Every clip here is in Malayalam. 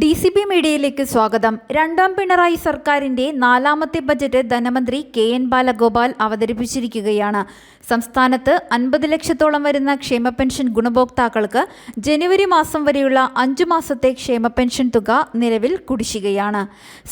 ഡി സി ബി മീഡിയയിലേക്ക് സ്വാഗതം. രണ്ടാം പിണറായി സർക്കാരിന്റെ നാലാമത്തെ ബജറ്റ് ധനമന്ത്രി കെ എൻ ബാലഗോപാൽ അവതരിപ്പിച്ചിരിക്കുകയാണ്. സംസ്ഥാനത്ത് അൻപത് ലക്ഷത്തോളം വരുന്ന ക്ഷേമ പെൻഷൻ ഗുണഭോക്താക്കൾക്ക് ജനുവരി മാസം വരെയുള്ള അഞ്ചു മാസത്തെ ക്ഷേമ പെൻഷൻ തുക നിലവിൽ കുടിശ്ശികയാണ്.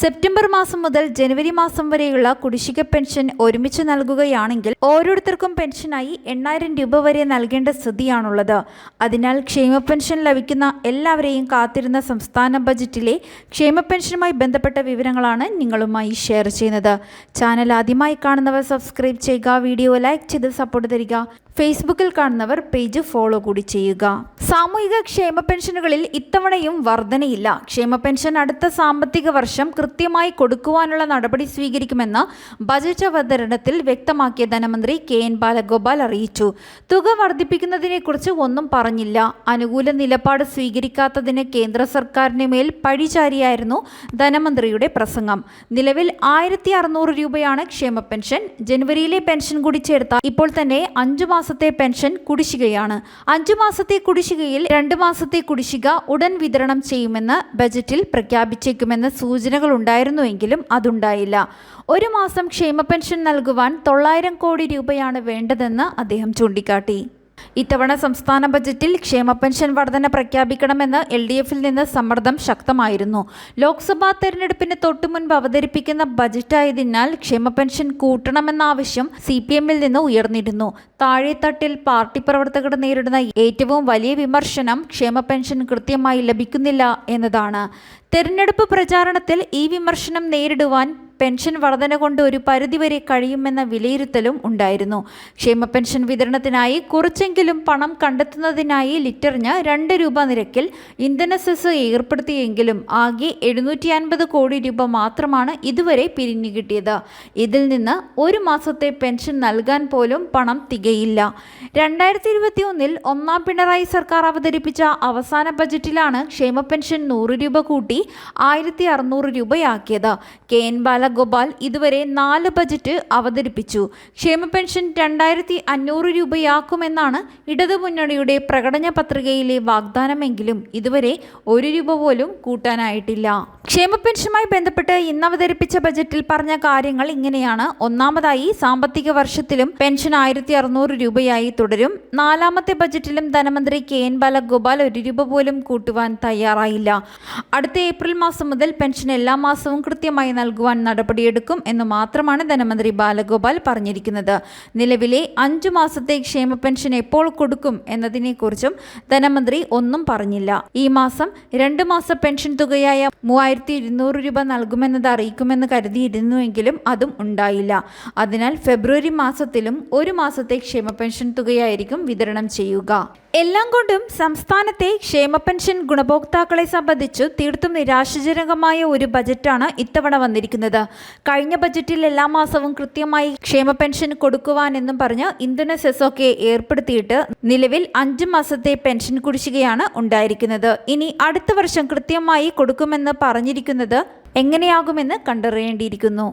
സെപ്റ്റംബർ മാസം മുതൽ ജനുവരി മാസം വരെയുള്ള കുടിശ്ശിക പെൻഷൻ ഒരുമിച്ച് നൽകുകയാണെങ്കിൽ ഓരോരുത്തർക്കും പെൻഷനായി എണ്ണായിരം രൂപ വരെ നൽകേണ്ട സ്ഥിതിയാണുള്ളത്. അതിനാൽ ക്ഷേമ പെൻഷൻ ലഭിക്കുന്ന എല്ലാവരെയും കാത്തിരുന്ന സംസ്ഥാന ബജറ്റിലെ ക്ഷേമ പെൻഷനുമായി ബന്ധപ്പെട്ട വിവരങ്ങളാണ് നിങ്ങളുമായി ഷെയർ ചെയ്യുന്നത്. ചാനൽ ആദ്യമായി കാണുന്നവർ സബ്സ്ക്രൈബ് ചെയ്യുക വീഡിയോ ലൈക്ക് ചെയ്ത് സപ്പോർട്ട് തരിക. ഫേസ്ബുക്കിൽ കാണുന്നവർ പേജ് ഫോളോ കൂടി ചെയ്യുക. സാമൂഹിക ക്ഷേമ പെൻഷനുകളിൽ ഇത്തവണയും വർധനയില്ല. ക്ഷേമ പെൻഷൻ അടുത്ത സാമ്പത്തിക വർഷം കൃത്യമായി കൊടുക്കുവാനുള്ള നടപടി സ്വീകരിക്കുമെന്ന് ബജറ്റ് അവതരണത്തിൽ വ്യക്തമാക്കിയ ധനമന്ത്രി കെ എൻ ബാലഗോപാൽ അറിയിച്ചു. തുക വർദ്ധിപ്പിക്കുന്നതിനെക്കുറിച്ച് ഒന്നും പറഞ്ഞില്ല. അനുകൂല നിലപാട് സ്വീകരിക്കാത്തതിന് കേന്ദ്ര സർക്കാരിന് മേൽ പഴിചാരിയായിരുന്നു ധനമന്ത്രിയുടെ പ്രസംഗം. നിലവിൽ ആയിരത്തി അറുന്നൂറ് രൂപയാണ് ക്ഷേമ പെൻഷൻ. ജനുവരിയിലെ പെൻഷൻ കൂടി ചേർത്താൽ ഇപ്പോൾ തന്നെ അഞ്ചു മാസത്തെ പെൻഷൻ കുടിശ്ശികയാണ്. അഞ്ചു മാസത്തെ കുടിശ്ശികയിൽ രണ്ട് മാസത്തെ കുടിശ്ശിക ഉടൻ വിതരണം ചെയ്യുമെന്ന് ബജറ്റിൽ പ്രഖ്യാപിച്ചേക്കുമെന്ന് സൂചനകൾ ഉണ്ടായിരുന്നുവെങ്കിലും അതുണ്ടായില്ല. ഒരു മാസം ക്ഷേമ പെൻഷൻ നൽകുവാൻ തൊള്ളായിരം കോടി രൂപയാണ് വേണ്ടതെന്ന് അദ്ദേഹം ചൂണ്ടിക്കാട്ടി. ഇത്തവണ സംസ്ഥാന ബജറ്റിൽ ക്ഷേമ പെൻഷൻ വർധന പ്രഖ്യാപിക്കണമെന്ന് എൽ ഡി എഫിൽ നിന്ന് സമ്മർദ്ദം ശക്തമായിരുന്നു. ലോക്സഭാ തെരഞ്ഞെടുപ്പിന് തൊട്ടു മുൻപ് അവതരിപ്പിക്കുന്ന ബജറ്റായതിനാൽ ക്ഷേമ പെൻഷൻ കൂട്ടണമെന്ന ആവശ്യം സി പി എമ്മിൽ നിന്ന് ഉയർന്നിരുന്നു. താഴെത്തട്ടിൽ പാർട്ടി പ്രവർത്തകർ നേരിടുന്ന ഏറ്റവും വലിയ വിമർശനം ക്ഷേമ പെൻഷൻ കൃത്യമായി ലഭിക്കുന്നില്ല എന്നതാണ്. തെരഞ്ഞെടുപ്പ് പ്രചാരണത്തിൽ ഈ വിമർശനം നേരിടുവാൻ പെൻഷൻ വർധന കൊണ്ട് ഒരു പരിധിവരെ കഴിയുമെന്ന വിലയിരുത്തലും ഉണ്ടായിരുന്നു. ക്ഷേമ പെൻഷൻ വിതരണത്തിനായി കുറച്ചെങ്കിലും പണം കണ്ടെത്തുന്നതിനായി ലിറ്ററിന് രണ്ട് രൂപ നിരക്കിൽ ഇന്ധന സെസ് ഏർപ്പെടുത്തിയെങ്കിലും ആകെ എഴുന്നൂറ്റി അൻപത് കോടി രൂപ മാത്രമാണ് ഇതുവരെ പിരിഞ്ഞു കിട്ടിയത്. ഇതിൽ നിന്ന് ഒരു മാസത്തെ പെൻഷൻ നൽകാൻ പോലും പണം തികയില്ല. രണ്ടായിരത്തി ഇരുപത്തി ഒന്നിൽ ഒന്നാം പിണറായി സർക്കാർ അവതരിപ്പിച്ച അവസാന ബജറ്റിലാണ് ക്ഷേമ പെൻഷൻ നൂറ് രൂപ കൂട്ടി ആയിരത്തി അറുന്നൂറ് രൂപയാക്കിയത്. കെ എൻ ബാലഗോപാൽ ഇതുവരെ നാല് ബജറ്റ് അവതരിപ്പിച്ചു. ക്ഷേമ പെൻഷൻ രണ്ടായിരത്തി അഞ്ഞൂറ് രൂപയാക്കുമെന്നാണ് ഇടതുമുന്നണിയുടെ പ്രകടന പത്രികയിലെ വാഗ്ദാനമെങ്കിലും ഇതുവരെ ഒരു രൂപ പോലും കൂട്ടാനായിട്ടില്ല. ക്ഷേമ പെൻഷനുമായി ബന്ധപ്പെട്ട് ഇന്ന് അവതരിപ്പിച്ച ബജറ്റിൽ പറഞ്ഞ കാര്യങ്ങൾ ഇങ്ങനെയാണ്. ഒന്നാമതായി സാമ്പത്തിക വർഷത്തിലും പെൻഷൻ ആയിരത്തി അറുന്നൂറ് രൂപയായി തുടരും. നാലാമത്തെ ബജറ്റിലും ധനമന്ത്രി കെ എൻ ബാലഗോപാൽ ഒരു രൂപ പോലും കൂട്ടുവാൻ തയ്യാറായില്ല. അടുത്ത ഏപ്രിൽ മാസം മുതൽ പെൻഷൻ എല്ലാ മാസവും കൃത്യമായി നൽകുവാൻ നടപടിയെടുക്കും എന്ന് മാത്രമാണ് ധനമന്ത്രി ബാലഗോപാൽ പറഞ്ഞിരിക്കുന്നത്. നിലവിലെ അഞ്ചു മാസത്തെ ക്ഷേമ പെൻഷൻ എപ്പോൾ കൊടുക്കും എന്നതിനെക്കുറിച്ചും ധനമന്ത്രി ഒന്നും പറഞ്ഞില്ല. ഈ മാസം രണ്ട് മാസ പെൻഷൻ തുകയായ മൂവായിരത്തി ഇരുന്നൂറ് രൂപ നൽകുമെന്നത് അറിയിക്കുമെന്ന് കരുതിയിരുന്നുവെങ്കിലും അതും ഉണ്ടായില്ല. അതിനാൽ ഫെബ്രുവരി മാസത്തിലും ഒരു മാസത്തെ ക്ഷേമ പെൻഷൻ തുകയായിരിക്കും വിതരണം ചെയ്യുക. എല്ലാം കൊണ്ടും സംസ്ഥാനത്തെ ക്ഷേമ പെൻഷൻ ഗുണഭോക്താക്കളെ സംബന്ധിച്ചു തീർത്തും നിരാശജനകമായ ഒരു ബജറ്റാണ് ഇത്തവണ വന്നിരിക്കുന്നത്. കഴിഞ്ഞ ബജറ്റിൽ എല്ലാ മാസവും കൃത്യമായി ക്ഷേമ പെൻഷൻ കൊടുക്കുവാനെന്നും പറഞ്ഞ് ഇന്ധന സെസോക്കെ ഏർപ്പെടുത്തിയിട്ട് നിലവിൽ അഞ്ച് മാസത്തെ പെൻഷൻ കുടിശ്ശികയാണ് ഉണ്ടായിരിക്കുന്നത്. ഇനി അടുത്ത വർഷം കൃത്യമായി കൊടുക്കുമെന്ന് പറഞ്ഞിരിക്കുന്നത് എങ്ങനെയാകുമെന്ന് കണ്ടറിയേണ്ടിയിരിക്കുന്നു.